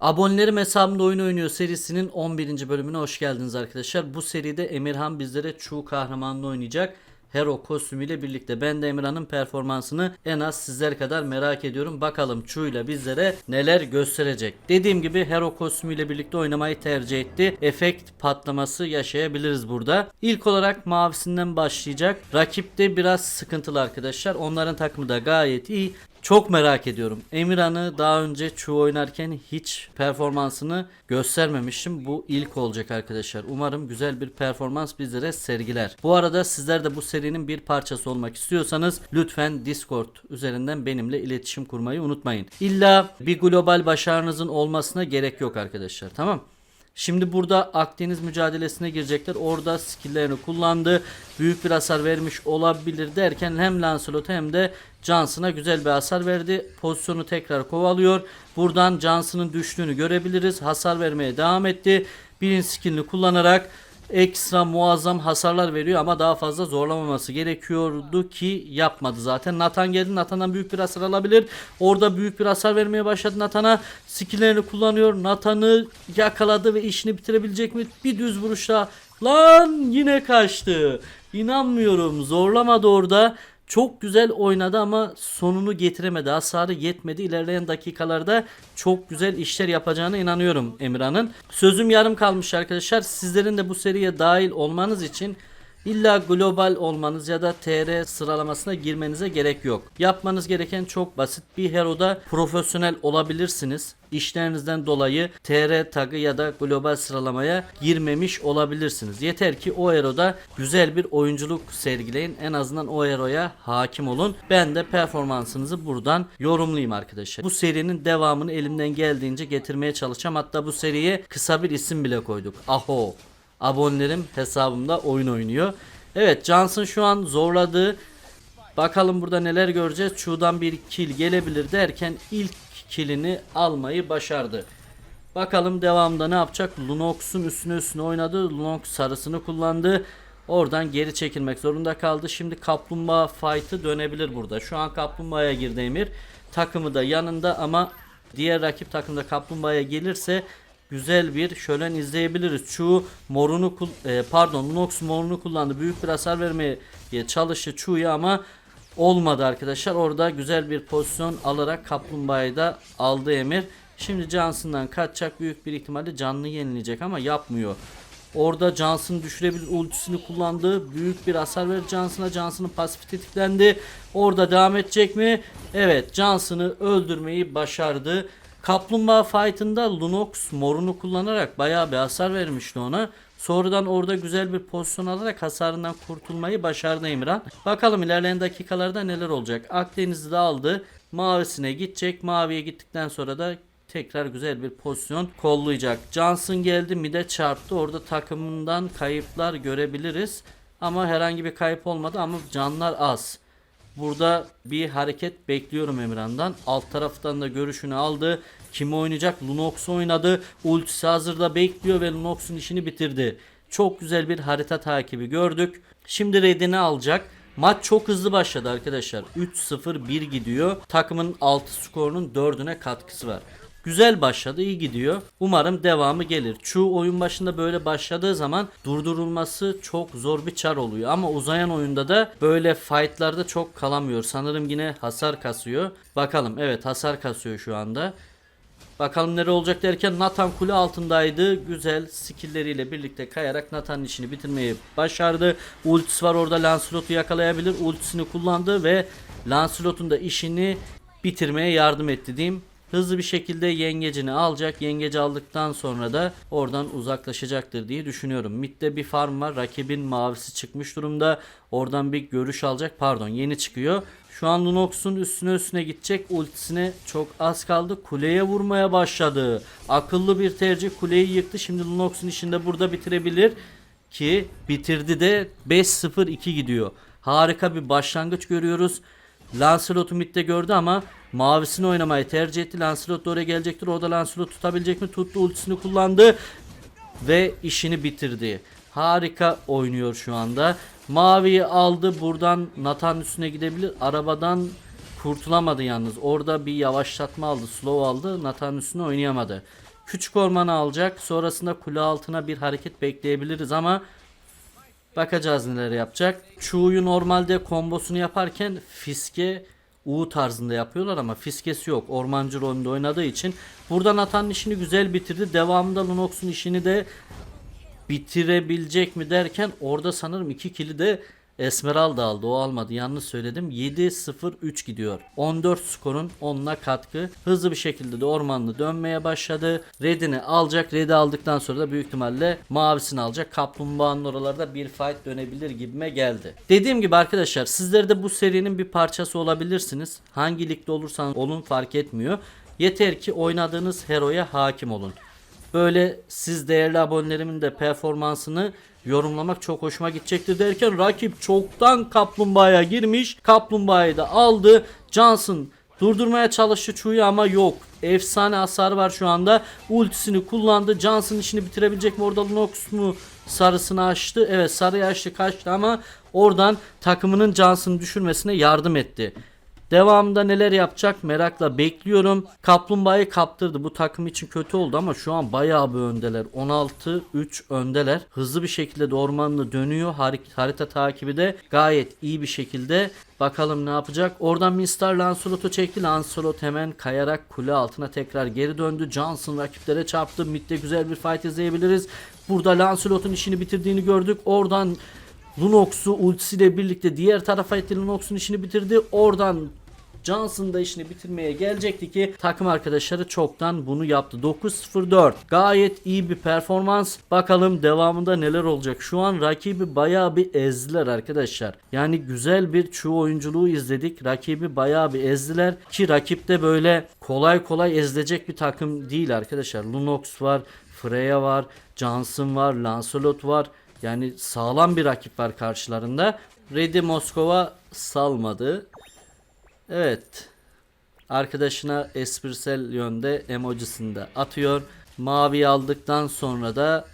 Abonelerim hesabımda oyun oynuyor serisinin 11. bölümüne hoş geldiniz arkadaşlar. Bu seride Emirhan bizlere Chu kahramanını oynayacak. Hero kostümüyle birlikte ben de Emirhan'ın performansını en az sizler kadar merak ediyorum. Bakalım Chu ile bizlere neler gösterecek. Dediğim gibi Hero kostümüyle birlikte oynamayı tercih etti. Efekt patlaması yaşayabiliriz burada. İlk olarak mavisinden başlayacak. Rakip de biraz sıkıntılı arkadaşlar. Onların takımı da gayet iyi. Çok merak ediyorum. Emirhan'ı daha önce Chu oynarken hiç performansını göstermemiştim. Bu ilk olacak arkadaşlar. Umarım güzel bir performans bizlere sergiler. Bu arada sizler de bu serinin bir parçası olmak istiyorsanız lütfen Discord üzerinden benimle iletişim kurmayı unutmayın. İlla bir global başarınızın olmasına gerek yok arkadaşlar. Tamam? Şimdi burada Akdeniz mücadelesine girecekler. Orada skilllerini kullandı. Büyük bir hasar vermiş olabilir derken hem Lancelot'a hem de Johnson'a güzel bir hasar verdi. Pozisyonu tekrar kovalıyor. Buradan Johnson'ın düştüğünü görebiliriz. Hasar vermeye devam etti. Birinci skillini kullanarak ekstra muazzam hasarlar veriyor ama daha fazla zorlamaması gerekiyordu ki yapmadı zaten. Nathan geldi. Nathan'dan büyük bir hasar alabilir. Orada büyük bir hasar vermeye başladı Nathan'a. Skilllerini kullanıyor. Nathan'ı yakaladı ve işini bitirebilecek mi? Bir düz vuruşla lan yine kaçtı. İnanmıyorum. Zorlamadı orada. Çok güzel oynadı ama sonunu getiremedi. Hasarı yetmedi. İlerleyen dakikalarda çok güzel işler yapacağına inanıyorum Emirhan'ın. Sözüm yarım kalmış arkadaşlar. Sizlerin de bu seriye dahil olmanız için İlla global olmanız ya da TR sıralamasına girmenize gerek yok. Yapmanız gereken çok basit. Bir hero'da profesyonel olabilirsiniz. İşlerinizden dolayı TR tagı ya da global sıralamaya girmemiş olabilirsiniz. Yeter ki o hero'da güzel bir oyunculuk sergileyin. En azından o hero'ya hakim olun. Ben de performansınızı buradan yorumlayayım arkadaşlar. Bu serinin devamını elimden geldiğince getirmeye çalışacağım. Hatta bu seriye kısa bir isim bile koyduk. Aho abonelerim hesabımda oyun oynuyor. Evet Johnson şu an zorladı. Bakalım burada neler göreceğiz. Chu'dan bir kill gelebilir derken ilk killini almayı başardı. Bakalım devamında ne yapacak? Lunox'un üstüne üstüne oynadı. Lunox sarısını kullandı. Oradan geri çekilmek zorunda kaldı. Şimdi kaplumbağa fight'ı dönebilir burada. Şu an kaplumbağaya girdi Emir. Takımı da yanında ama diğer rakip takımda kaplumbağaya gelirse güzel bir şölen izleyebiliriz. Chu morunu e, pardon Lunox morunu kullandı. Büyük bir hasar vermeye çalıştı Chu'ya ama olmadı arkadaşlar. Orada güzel bir pozisyon alarak kaplumbağayı da aldı Emir. Şimdi Johnson'dan kaçacak büyük bir ihtimalle canlı yenilecek ama yapmıyor. Orada Johnson düşürebilir ultisini kullandı. Büyük bir hasar ver Johnson'a. Johnson'ın pasifi tetiklendi. Orada devam edecek mi? Evet Johnson'ı öldürmeyi başardı. Kaplumbağa fight'ında Lunox morunu kullanarak bayağı bir hasar vermişti ona. Sonradan orada güzel bir pozisyon alarak hasarından kurtulmayı başardı Emirhan. Bakalım ilerleyen dakikalarda neler olacak. Akdeniz'i de aldı. Mavisine gidecek. Maviye gittikten sonra da tekrar güzel bir pozisyon kollayacak. Johnson geldi mide çarptı. Orada takımından kayıplar görebiliriz. Ama herhangi bir kayıp olmadı ama canlar az. Burada bir hareket bekliyorum Emirhan'dan. Alt taraftan da görüşünü aldı. Kim oynayacak? Lunox oynadı. Ultisi hazırda bekliyor ve Lunox'un işini bitirdi. Çok güzel bir harita takibi gördük. Şimdi redini alacak. Maç çok hızlı başladı arkadaşlar. 3-0-1 gidiyor. Takımın 6 skorunun 4'üne katkısı var. Güzel başladı, iyi gidiyor. Umarım devamı gelir. Chu oyun başında böyle başladığı zaman durdurulması çok zor bir çar oluyor. Ama uzayan oyunda da böyle fightlarda çok kalamıyor. Sanırım yine hasar kasıyor. Bakalım evet hasar kasıyor şu anda. Bakalım nere olacak derken Nathan kule altındaydı. Güzel skilleriyle birlikte kayarak Nathan'ın işini bitirmeyi başardı. Ultisi var orada Lancelot'u yakalayabilir. Ultisini kullandı ve Lancelot'un da işini bitirmeye yardım etti diyeyim. Hızlı bir şekilde yengecini alacak. Yengeci aldıktan sonra da oradan uzaklaşacaktır diye düşünüyorum. Mid'de bir farm var. Rakibin mavisi çıkmış durumda. Oradan bir görüş alacak. Pardon yeni çıkıyor. Şu an Lunox'un üstüne üstüne gidecek. Ultisine çok az kaldı. Kuleye vurmaya başladı. Akıllı bir tercih. Kuleyi yıktı. Şimdi Lunox'un işini de burada bitirebilir. Ki bitirdi de 5-0-2 gidiyor. Harika bir başlangıç görüyoruz. Lancelot'u midde gördü ama mavisini oynamayı tercih etti. Lancelot da oraya gelecektir. Orada Lancelot tutabilecek mi? Tuttu ultisini kullandı ve işini bitirdi. Harika oynuyor şu anda. Maviyi aldı. Buradan Nathan üstüne gidebilir. Arabadan kurtulamadı yalnız. Orada bir yavaşlatma aldı. Slow aldı. Nathan üstüne oynayamadı. Küçük ormanı alacak. Sonrasında kule altına bir hareket bekleyebiliriz ama bakacağız neler yapacak. Chu'yu normalde kombosunu yaparken Fiske U tarzında yapıyorlar ama Fiskesi yok. Ormancı rolünde oynadığı için. Burada Nathan'ın işini güzel bitirdi. Devamında Lunox'un işini de bitirebilecek mi derken orada sanırım 2 kili de Esmeralda aldı. O almadı. Yanlış söyledim. 7-0-3 gidiyor. 14 skorun 10'una katkı. Hızlı bir şekilde de ormanlı dönmeye başladı. Red'ini alacak. Red'i aldıktan sonra da büyük ihtimalle mavisini alacak. Kaplumbağanın oralarda bir fight dönebilir gibime geldi. Dediğim gibi arkadaşlar sizler de bu serinin bir parçası olabilirsiniz. Hangi ligde olursanız olun fark etmiyor. Yeter ki oynadığınız heroya hakim olun. Böyle siz değerli abonelerimin de performansını yorumlamak çok hoşuma gidecektir derken rakip çoktan kaplumbağaya girmiş. Kaplumbağayı da aldı. Johnson durdurmaya çalıştı Chu'yu ama yok. Efsane hasar var şu anda. Ultisini kullandı. Johnson işini bitirebilecek mi? Orada Lunox mu sarısını açtı? Evet sarıyı açtı kaçtı ama oradan takımının Johnson'ı düşürmesine yardım etti. Devamında neler yapacak merakla bekliyorum. Kaplumbağayı kaptırdı. Bu takım için kötü oldu ama şu an bayağı bir öndeler. 16-3 öndeler. Hızlı bir şekilde de ormanlı dönüyor. Harita takibi de gayet iyi bir şekilde. Bakalım ne yapacak. Oradan Mister Lancelot'u çekti. Lancelot hemen kayarak kule altına tekrar geri döndü. Johnson rakiplere çarptı. Mid'de güzel bir fight izleyebiliriz. Burada Lancelot'un işini bitirdiğini gördük. Oradan Lunox'u ultisiyle birlikte diğer tarafa etti. Lunox'un işini bitirdi. Oradan Johnson da işini bitirmeye gelecekti ki takım arkadaşları çoktan bunu yaptı. 9-0-4 gayet iyi bir performans. Bakalım devamında neler olacak. Şu an rakibi bayağı bir ezdiler arkadaşlar. Yani güzel bir çuğ oyunculuğu izledik. Rakibi bayağı bir ezdiler ki rakip de böyle kolay kolay ezilecek bir takım değil arkadaşlar. Lunox var, Freya var, Johnson var, Lancelot var. Yani sağlam bir rakip var karşılarında. Red'i Moskova salmadı. Evet. Arkadaşına esprisel yönde emojisini de atıyor. Mavi aldıktan sonra da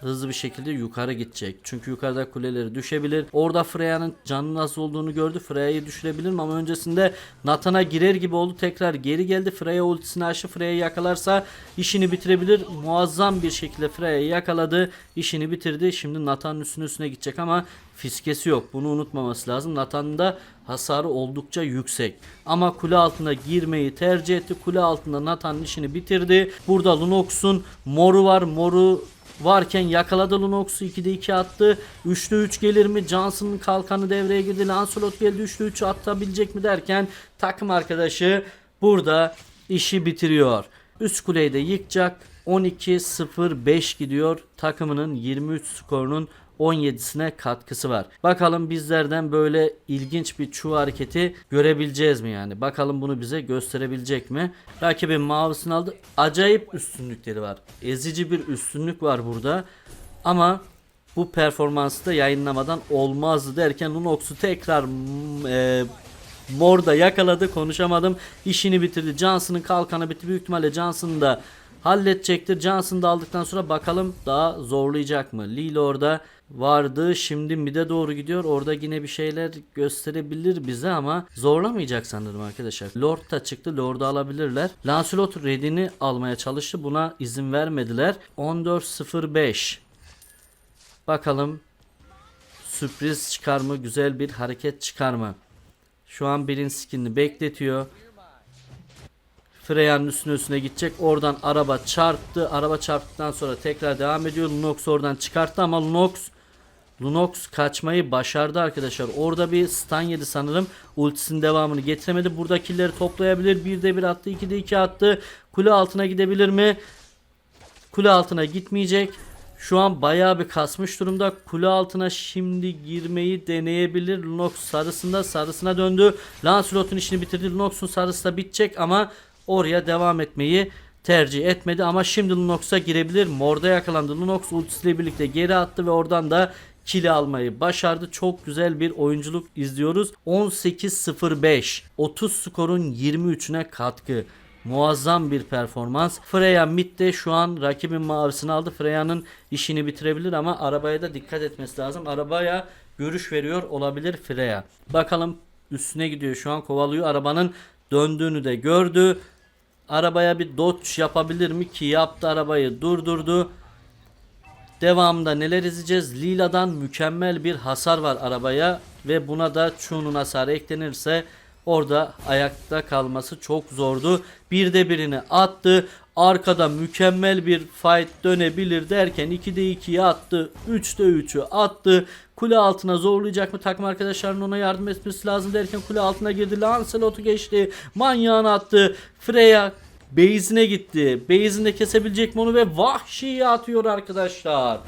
hızlı bir şekilde yukarı gidecek. Çünkü yukarıda kuleleri düşebilir. Orada Freya'nın canının nasıl olduğunu gördü. Freya'yı düşürebilir mi? Ama öncesinde Nathan'a girer gibi oldu. Tekrar geri geldi. Freya ultisini açtı. Freya'yı yakalarsa işini bitirebilir. Muazzam bir şekilde Freya'yı yakaladı. İşini bitirdi. Şimdi Nathan'ın üstüne üstüne gidecek ama fiskesi yok. Bunu unutmaması lazım. Nathan'ın da hasarı oldukça yüksek. Ama kule altına girmeyi tercih etti. Kule altında Nathan'ın işini bitirdi. Burada Lunox'un moru var. Moru varken yakaladı Lunox'u 2'de 2 attı. 3'te 3 gelir mi? Johnson'ın kalkanı devreye girdi. Lancelot geldi 3'te 3 atabilecek mi derken takım arkadaşı burada işi bitiriyor. Üst kuleyi de yıkacak. 12-0-5 gidiyor. Takımının 23 skorunun 17'sine katkısı var. Bakalım bizlerden böyle ilginç bir çuğ hareketi görebileceğiz mi yani? Bakalım bunu bize gösterebilecek mi? Rakibin mavisini aldı. Acayip üstünlükleri var. Ezici bir üstünlük var burada. Ama bu performansı da yayınlamadan olmazdı derken Lunox'u tekrar mm, e, Morda yakaladı konuşamadım. İşini bitirdi. Johnson'ın kalkanı bitti. Büyük ihtimalle Johnson da halledecektir. Johnson da aldıktan sonra bakalım daha zorlayacak mı? Lille orada vardı. Şimdi mid'e doğru gidiyor. Orada yine bir şeyler gösterebilir bize ama zorlamayacak sanırım arkadaşlar. Lord da çıktı. Lord'u alabilirler. Lancelot redini almaya çalıştı. Buna izin vermediler. 14-05 Bakalım sürpriz çıkar mı? Güzel bir hareket çıkar mı? Şu an birin skinini bekletiyor. Freya'nın üstüne üstüne gidecek. Oradan araba çarptı. Araba çarptıktan sonra tekrar devam ediyor. Lunox oradan çıkarttı ama Lunox Lunox kaçmayı başardı arkadaşlar. Orada bir stun yedi sanırım. Ultisinin devamını getiremedi. Buradakileri toplayabilir. 1'de 1 attı. 2'de 2 attı. Kule altına gidebilir mi? Kule altına gitmeyecek. Şu an bayağı bir kasmış durumda. Kule altına şimdi girmeyi deneyebilir. Lunox sarısında sarısına döndü. Lancelot'un işini bitirdi. Lunox'un sarısı da bitecek ama oraya devam etmeyi tercih etmedi. Ama şimdi Lunox'a girebilir. Morda yakalandı. Lunox ultisiyle birlikte geri attı ve oradan da kili almayı başardı. Çok güzel bir oyunculuk izliyoruz. 18-05 30 skorun 23'üne katkı. Muazzam bir performans. Freya midde şu an rakibin mavisini aldı. Freya'nın işini bitirebilir ama arabaya da dikkat etmesi lazım. Arabaya görüş veriyor olabilir Freya. Bakalım üstüne gidiyor şu an kovalıyor. Arabanın döndüğünü de gördü. Arabaya bir dodge yapabilir mi ki yaptı arabayı durdurdu. Devamında neler izleyeceğiz? Lila'dan mükemmel bir hasar var arabaya ve buna da Chu'nun hasarı eklenirse orada ayakta kalması çok zordu. Bir de birini attı. Arkada mükemmel bir fight dönebilir derken 2'de 2'yi attı. 3'de 3'ü attı. Kule altına zorlayacak mı? Takım arkadaşlarının ona yardım etmesi lazım derken kule altına girdi. Lancelot'u geçti. Manyağını attı. Freya Base'ine gitti. Base'inde kesebilecek mi onu ve vahşiye atıyor arkadaşlar.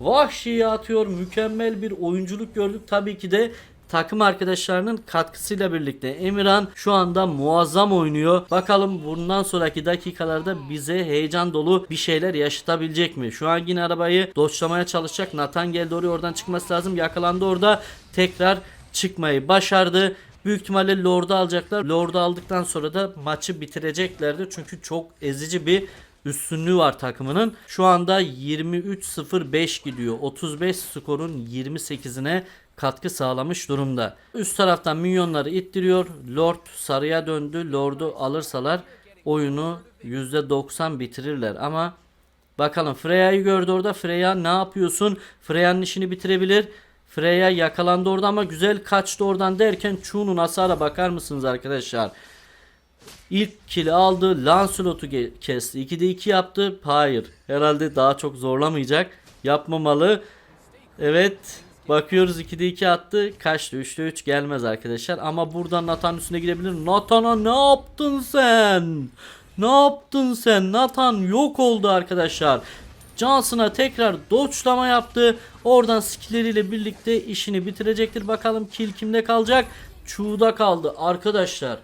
Vahşiye atıyor. Mükemmel bir oyunculuk gördük. Tabii ki de takım arkadaşlarının katkısıyla birlikte Emirhan şu anda muazzam oynuyor. Bakalım bundan sonraki dakikalarda bize heyecan dolu bir şeyler yaşatabilecek mi? Şu an yine arabayı doçlamaya çalışacak. Nathan geldi oraya oradan çıkması lazım. Yakalandı orada. Tekrar çıkmayı başardı. Büyük ihtimalle Lord'u alacaklar. Lord'u aldıktan sonra da maçı bitireceklerdi. Çünkü çok ezici bir üstünlüğü var takımının. Şu anda 23-0-5 gidiyor. 35 skorun 28'ine katkı sağlamış durumda. Üst taraftan minyonları ittiriyor. Lord sarıya döndü. Lord'u alırsalar oyunu %90 bitirirler ama bakalım Freya'yı gördü orada. Freya ne yapıyorsun? Freya'nın işini bitirebilir. Freya yakalandı orada ama güzel kaçtı oradan derken Chu'nun hasara bakar mısınız arkadaşlar? İlk kili aldı. Lancelot'u kesti. 2'de 2 yaptı. Hayır. Herhalde daha çok zorlamayacak. Yapmamalı. Evet. Bakıyoruz 2'de 2 attı. Kaçtı? 3'te 3 gelmez arkadaşlar. Ama buradan Nathan üstüne girebilir. Nathan'a ne yaptın sen? Ne yaptın sen? Nathan yok oldu arkadaşlar. Johnson'a tekrar doçlama yaptı. Oradan skilleriyle birlikte işini bitirecektir. Bakalım kill kimde kalacak? Chu'da kaldı arkadaşlar.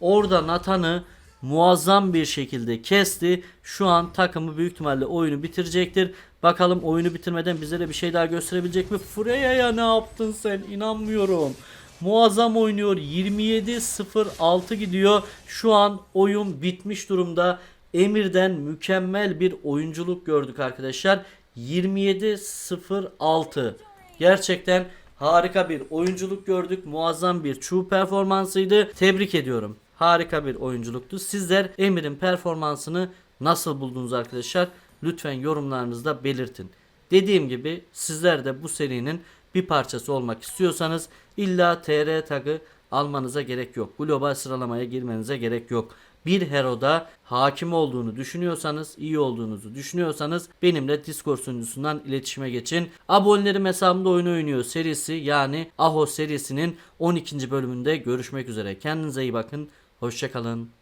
Orada Nathan'ı muazzam bir şekilde kesti. Şu an takımı büyük ihtimalle oyunu bitirecektir. Bakalım oyunu bitirmeden bize de bir şey daha gösterebilecek mi? Freya'ya ne yaptın sen? İnanmıyorum. Muazzam oynuyor. 27-0-6 gidiyor. Şu an oyun bitmiş durumda. Emir'den mükemmel bir oyunculuk gördük arkadaşlar. 27-0-6. Gerçekten harika bir oyunculuk gördük. Muazzam bir Chu performansıydı. Tebrik ediyorum. Harika bir oyunculuktu. Sizler Emir'in performansını nasıl buldunuz arkadaşlar? Lütfen yorumlarınızda belirtin. Dediğim gibi sizler de bu serinin bir parçası olmak istiyorsanız illa TR tagı almanıza gerek yok. Global sıralamaya girmenize gerek yok. Bir heroda hakim olduğunu düşünüyorsanız, iyi olduğunuzu düşünüyorsanız benimle Discord sunucusundan iletişime geçin. Abonelerim hesabımda oyun oynuyor serisi yani Aho serisinin 12. bölümünde görüşmek üzere. Kendinize iyi bakın. Hoşçakalın.